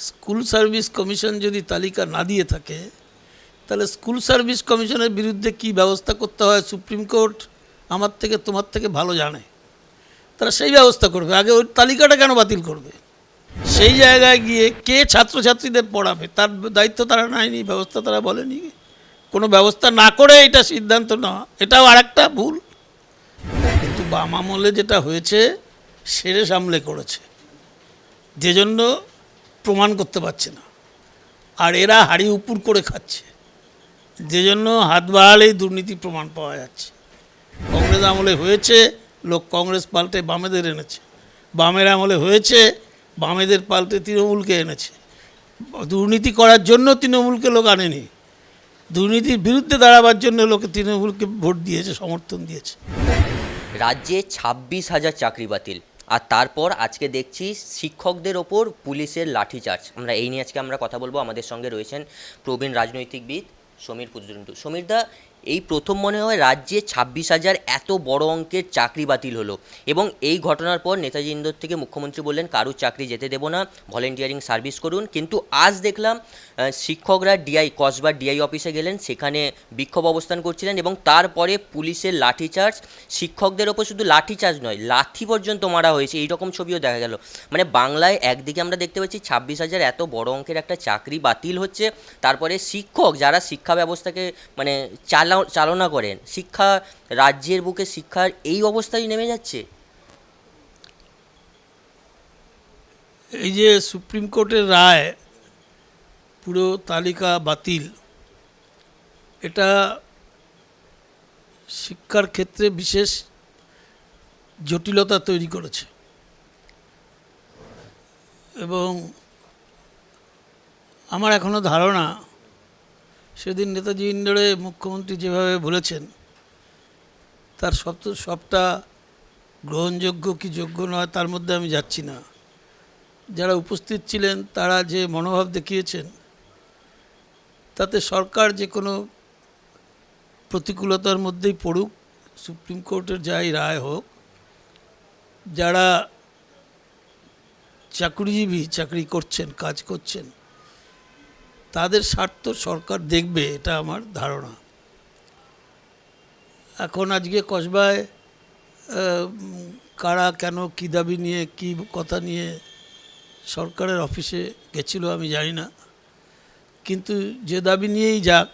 School service commission যদি তালিকা না দিয়ে থাকে, তাহলে স্কুল সার্ভিস কমিশনের বিরুদ্ধে কি ব্যবস্থা করতে হয় সুপ্রিম কোর্ট? আমার থেকে, তোমার থেকে ভালো জানে। তারা সেই ব্যবস্থা করবে। আগে ওই তালিকাটা কেন বাতিল করবে? সেই জায়গায় গিয়ে কে ছাত্রছাত্রীদের পড়াবে? তার দায়িত্ব তারা নেয়নি, ব্যবস্থা তারা বলেনি। কোনো ব্যবস্থা না করে এটা সিদ্ধান্ত নেওয়া, এটাও আরেকটা ভুল। কিন্তু বাম আমলে যেটা হয়েছে সেরে সামলে করেছে। যে জন্য প্রমাণ করতে পারছে না। আর এরা হাড়ি উপুর করে খাচ্ছে। যে জন্য হাত বাড়ালেই দুর্নীতি প্রমাণ পাওয়া যাচ্ছে। কংগ্রেস আমলে হয়েছে, লোক কংগ্রেস পাল্টে বামেদের এনেছে। বামের আমলে হয়েছে, বামেদের পাল্টে তৃণমূলকে এনেছে। দুর্নীতি করার জন্য তৃণমূলকে লোক আনেনি। দুর্নীতির বিরুদ্ধে দাঁড়াবার জন্য লোকে তৃণমূলকে ভোট দিয়েছে, সমর্থন দিয়েছে। রাজ্যে ছাব্বিশ হাজার চাকরি বাতিল। আর তারপর আজকে দেখছি শিক্ষকদের ওপর পুলিশের লাঠিচার্জ। আমরা এই নিয়ে আজকে আমরা কথা বলব। আমাদের সঙ্গে রয়েছেন প্রবীণ রাজনৈতিকবিদ সমীর পুজুন্টু সমীরদা এই প্রথম মনে হয় রাজ্যে ছাব্বিশ হাজার এত বড় অঙ্কের চাকরি বাতিল হলো। এবং এই ঘটনার পর নেতাজি ইন্দোর থেকে মুখ্যমন্ত্রী বললেন, কারুর চাকরি যেতে দেবো না, ভলেন্টিয়ারিং সার্ভিস করুন। কিন্তু আজ দেখলাম শিক্ষকরা ডিআই, কসবার ডিআই অফিসে গেলেন, সেখানে বিক্ষোভ অবস্থান করছিলেন এবং তারপরে পুলিশের লাঠিচার্জ শিক্ষকদের ওপর শুধু লাঠিচার্জ নয় লাঠি পর্যন্ত মারা হয়েছে, এইরকম ছবিও দেখা গেল। মানে বাংলায় একদিকে আমরা দেখতে পাচ্ছি ছাব্বিশ হাজার এত বড় অঙ্কের একটা চাকরি বাতিল হচ্ছে, তারপরে শিক্ষক যারা শিক্ষা ব্যবস্থাকে মানে চালা চালনা করেন। শিক্ষা, রাজ্যের বুকে শিক্ষার এই অবস্থায় নেমে যাচ্ছে। এই যে সুপ্রিম কোর্টের রায়, পুরো তালিকা বাতিল, এটা শিক্ষার ক্ষেত্রে বিশেষ জটিলতা তৈরি করেছে। এবং আমার এখনও ধারণা সেদিন নেতাজি ইন্ডোরে মুখ্যমন্ত্রী যেভাবে বলেছেন, তার সব সবটা গ্রহণযোগ্য কি যোগ্য নয় তার মধ্যে আমি যাচ্ছি না। যারা উপস্থিত ছিলেন, তারা যে মনোভাব দেখিয়েছেন, তাতে সরকার যে কোনো প্রতিকূলতার মধ্যেই পড়ুক, সুপ্রিম কোর্টের যাই রায় হোক, যারা চাকরিজীবী চাকরি করছেন, কাজ করছেন তাদের স্বার্থ সরকার দেখবে, এটা আমার ধারণা। এখন আজকে কসবায় কারা কেন কী দাবি নিয়ে, কী কথা নিয়ে সরকারের অফিসে গেছিল আমি জানি না। কিন্তু যে দাবি নিয়েই যাক,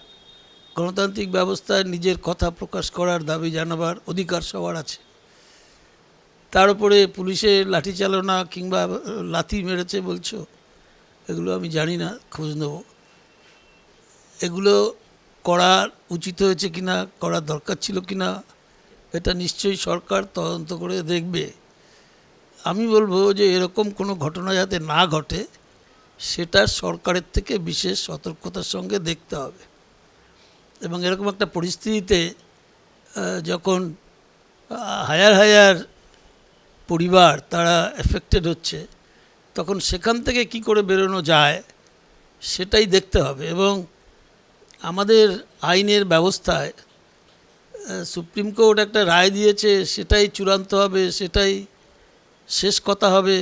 গণতান্ত্রিক ব্যবস্থায় নিজের কথা প্রকাশ করার দাবি জানাবার অধিকার সবার আছে। তার উপরে পুলিশের লাঠি চালনা কিংবা লাথি মেরেছে বলছো, এগুলো আমি জানি না, খোঁজ নেব। এগুলো করার উচিত হয়েছে কিনা, করার দরকার ছিল কিনা, এটা নিশ্চয়ই সরকার তদন্ত করে দেখবে। আমি বলব যে এরকম কোনো ঘটনা যাতে না ঘটে, সেটা সরকারের থেকে বিশেষ সতর্কতার সঙ্গে দেখতে হবে। এবং এরকম একটা পরিস্থিতিতে যখন হায়ার হায়ার পরিবার তারা এফেক্টেড হচ্ছে, তখন সেখান থেকে কি করে বেরোনো যায়, সেটাই দেখতে হবে। এবং আমাদের আইনের ব্যবস্থায় সুপ্রিম কোর্ট একটা রায় দিয়েছে, সেটাই চূড়ান্ত হবে, সেটাই শেষ কথা হবে।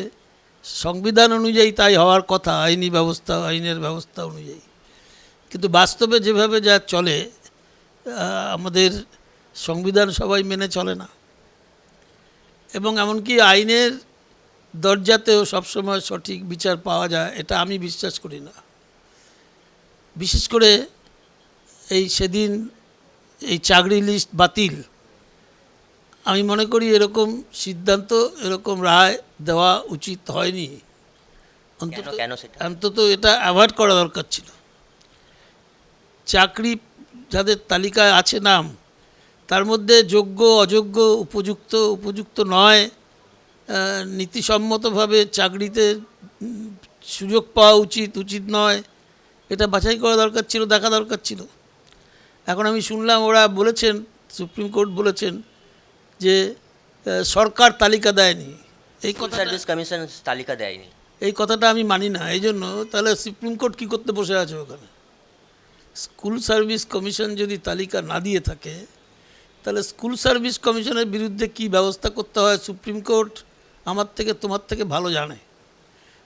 সংবিধান অনুযায়ী তাই হওয়ার কথা, আইনি ব্যবস্থা, আইনের ব্যবস্থা অনুযায়ী। কিন্তু বাস্তবে যেভাবে যা চলে আমাদের সংবিধান সবাই মেনে চলে না। এবং এমনকি আইনের দরজাতেও সবসময় সঠিক বিচার পাওয়া যায়, এটা আমি বিশ্বাস করি না। বিশেষ করে এই সেদিন এই চাকরি লিস্ট বাতিল। আমি মনে করি এরকম সিদ্ধান্ত এরকম রায় দেওয়া উচিত হয়নি। অন্তত অন্তত এটা অ্যাভয়েড করা দরকার ছিল। চাকরি যাদের তালিকায় আছে নাম তার মধ্যে যোগ্য অযোগ্য উপযুক্ত উপযুক্ত নয় নীতিসম্মতভাবে চাকরিতে সুযোগ পাওয়া উচিত উচিত নয় এটা বাছাই করা দরকার ছিল দেখা দরকার ছিল। এখন আমি শুনলাম ওরা বলেছেন সুপ্রিম কোর্ট বলেছেন যে সরকার তালিকা দেয়নি। এই কথা সার্ভিস কমিশন তালিকা দেয়নি। এই কথাটা আমি মানি না এই জন্য তাহলে সুপ্রিম কোর্ট কী করতে বসে আছে ওখানে? স্কুল সার্ভিস কমিশন যদি তালিকা না দিয়ে থাকে তাহলে স্কুল সার্ভিস কমিশনের বিরুদ্ধে কি ব্যবস্থা করতে হয় সুপ্রিম কোর্ট? আমার থেকে তোমার থেকে ভালো জানে।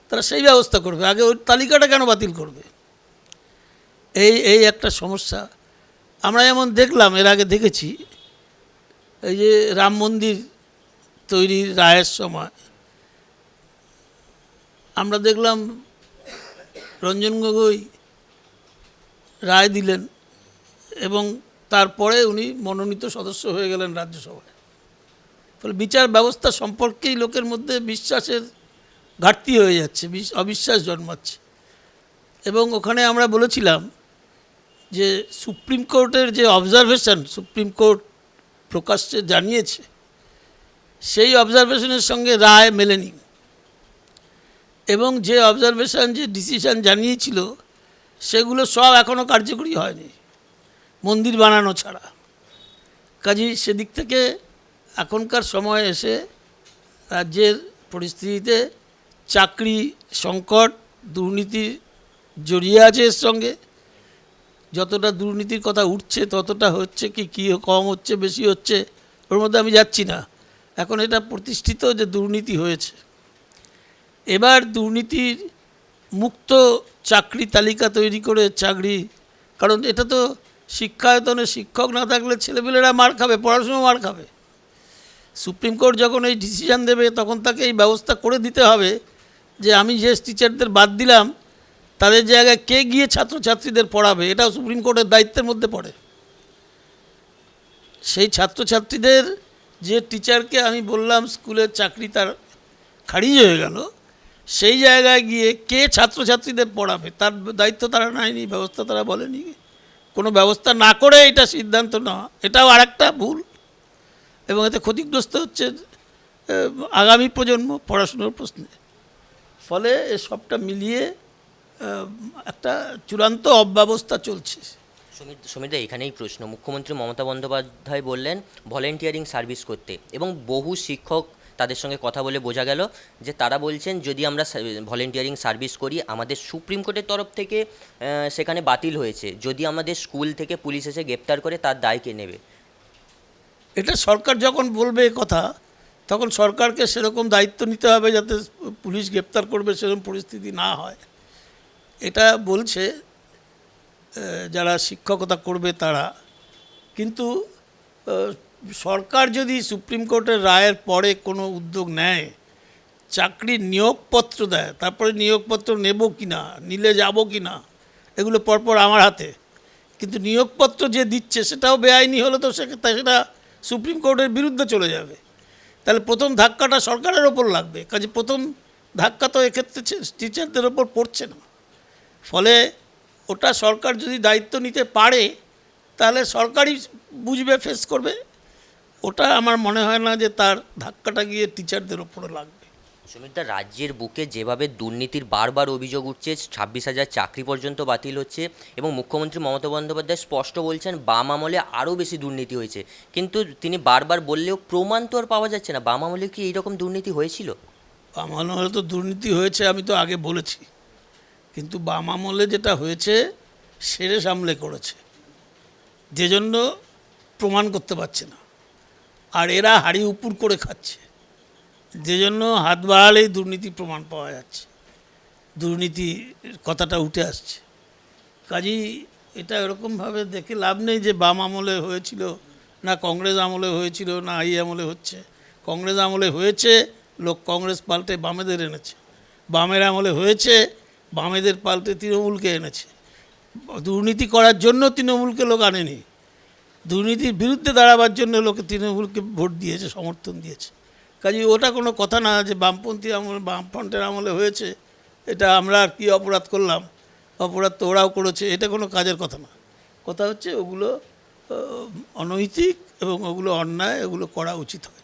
তারা সেই ব্যবস্থা করবে। আগে ওই তালিকাটা কেন বাতিল করবে? এই এই একটা সমস্যা। আমরা যেমন দেখলাম, এর আগে দেখেছি, এই যে রাম মন্দির তৈরির রায়ের সময়, আমরা দেখলাম রঞ্জন গগৈ রায় দিলেন এবং তারপরে উনি মনোনীত সদস্য হয়ে গেলেন রাজ্যসভায়। ফলে বিচার ব্যবস্থা সম্পর্কেই লোকের মধ্যে বিশ্বাসের ঘাটতি হয়ে যাচ্ছে, বিশ- অবিশ্বাস জন্মাচ্ছে। এবং ওখানে আমরা বলেছিলাম যে সুপ্রিম কোর্টের যে অবজারভেশন সুপ্রিম কোর্ট প্রকাশ্যে জানিয়েছে, সেই অবজারভেশনের সঙ্গে রায় মেলেনি। এবং যে অবজারভেশন যে ডিসিশন জানিয়েছিল, সেগুলো সব এখনও কার্যকরী হয়নি, মন্দির বানানো ছাড়া। কাজেই সেদিক থেকে এখনকার সময় এসে রাজ্যের পরিস্থিতিতে চাকরি সংকট, দুর্নীতি জড়িয়ে আছে এর সঙ্গে যতটা দুর্নীতির কথা উঠছে, ততটা হচ্ছে কি, কী কম হচ্ছে, বেশি হচ্ছে, ওর মধ্যে আমি যাচ্ছি না। এখন এটা প্রতিষ্ঠিত যে দুর্নীতি হয়েছে। এবার দুর্নীতির মুক্ত চাকরি তালিকা তৈরি করে চাকরি, কারণ এটা তো শিক্ষায়তনে শিক্ষক না থাকলে ছেলেপেলেরা মার খাবে, পড়াশুনো মার খাবে। সুপ্রিম কোর্ট যখন এই ডিসিশন দেবে, তখন তাকে এই ব্যবস্থা করে দিতে হবে যে আমি যে টিচারদের বাদ দিলাম তাদের জায়গায় কে গিয়ে ছাত্রছাত্রীদের পড়াবে? এটাও সুপ্রিম কোর্টের দায়িত্বের মধ্যে পড়ে। সেই ছাত্রছাত্রীদের যে টিচারকে আমি বললাম স্কুলের চাকরি তার খারিজ হয়ে গেল, সেই জায়গায় গিয়ে কে ছাত্রছাত্রীদের পড়াবে? তার দায়িত্ব তারা নেয়নি, ব্যবস্থা তারা বলেনি। কোনো ব্যবস্থা না করে এটা সিদ্ধান্ত নেওয়া, এটাও আরেকটা ভুল। এবং এতে ক্ষতিগ্রস্ত হচ্ছে আগামী প্রজন্ম পড়াশুনোর প্রশ্নে। ফলে এ সবটা মিলিয়ে একটা চূড়ান্ত অব্যবস্থা চলছে। সমীর সমীরদা এখানেই প্রশ্ন। মুখ্যমন্ত্রী মমতা বন্দ্যোপাধ্যায় বললেন ভলেন্টিয়ারিং সার্ভিস করতে। এবং বহু শিক্ষক তাদের সঙ্গে কথা বলে বোঝা গেল যে তারা বলছেন যদি আমরা ভলেন্টিয়ারিং সার্ভিস করি আমাদের সুপ্রিম কোর্টের তরফ থেকে সেখানে বাতিল হয়েছে। যদি আমাদের স্কুল থেকে পুলিশ এসে গ্রেপ্তার করে তার দায় কে নেবে? এটা সরকার যখন বলবে কথা তখন সরকারকে সেরকম দায়িত্ব নিতে হবে যাতে পুলিশ গ্রেপ্তার করবে সেরকম পরিস্থিতি না হয়। এটা বলছে যারা শিক্ষকতা করবে তারা। কিন্তু সরকার যদি সুপ্রিম কোর্টের রায়ের পরে কোনো উদ্যোগ নেয় চাকরির নিয়োগপত্র দেয়, তারপরে নিয়োগপত্র নেব কি না নিলে যাব কি না এগুলো পরপর আমার হাতে। কিন্তু নিয়োগপত্র যে দিচ্ছে সেটাও বেআইনি হলে তো সেটা সুপ্রিম কোর্টের বিরুদ্ধে চলে যাবে। তাহলে প্রথম ধাক্কাটা সরকারের ওপর লাগবে, কাজে প্রথম ধাক্কা তো এক্ষেত্রে টিচারদের ওপর পড়ছে না। ফলে ওটা সরকার যদি দায়িত্ব নিতে পারে তাহলে সরকারই বুঝবে ফেস করবে। ওটা আমার মনে হয় না যে তার ধাক্কাটা গিয়ে টিচারদের ওপরে লাগবে। সুমিতা রাজ্যের বুকে যেভাবে দুর্নীতির বারবার অভিযোগ উঠছে ছাব্বিশ হাজার চাকরি পর্যন্ত বাতিল হচ্ছে এবং মুখ্যমন্ত্রী মমতা বন্দ্যোপাধ্যায় স্পষ্ট বলছেন বাম আমলে আরও বেশি দুর্নীতি হয়েছে। কিন্তু তিনি বারবার বললেও প্রমাণ তো আর পাওয়া যাচ্ছে না। বাম আমলে কি এইরকম দুর্নীতি হয়েছিল? বাম আমলে তো দুর্নীতি হয়েছে আমি তো আগে বলেছি। কিন্তু বাম আমলে যেটা হয়েছে, সেরে সামলে করেছে। যে জন্য প্রমাণ করতে পারছে না। আর এরা হাড়ি উপুর করে খাচ্ছে। যে জন্য হাত বাড়ালেই দুর্নীতি প্রমাণ পাওয়া যাচ্ছে। দুর্নীতি কথাটা উঠে আসছে। কাজেই এটা এরকমভাবে দেখে লাভ নেই যে বাম আমলে হয়েছিল, না কংগ্রেস আমলে হয়েছিল, না এই আমলে হচ্ছে। কংগ্রেস আমলে হয়েছে, লোক কংগ্রেস পাল্টে বামেদের এনেছে। বামের আমলে হয়েছে বামেদের পাল্টে তৃণমূলকে এনেছে। দুর্নীতি করার জন্য তৃণমূলকে লোক আনেনি। দুর্নীতির বিরুদ্ধে দাঁড়াবার জন্য লোকে তৃণমূলকে ভোট দিয়েছে, সমর্থন দিয়েছে। কাজে ওটা কোনো কথা না যে বামপন্থী আমলে, বামফ্রন্টের আমলে হয়েছে, এটা আমরা আর কী অপরাধ করলাম? অপরাধ তো ওরাও করেছে, এটা কোনো কাজের কথা না। কথা হচ্ছে ওগুলো অনৈতিক এবং ওগুলো অন্যায় ওগুলো করা উচিত হয়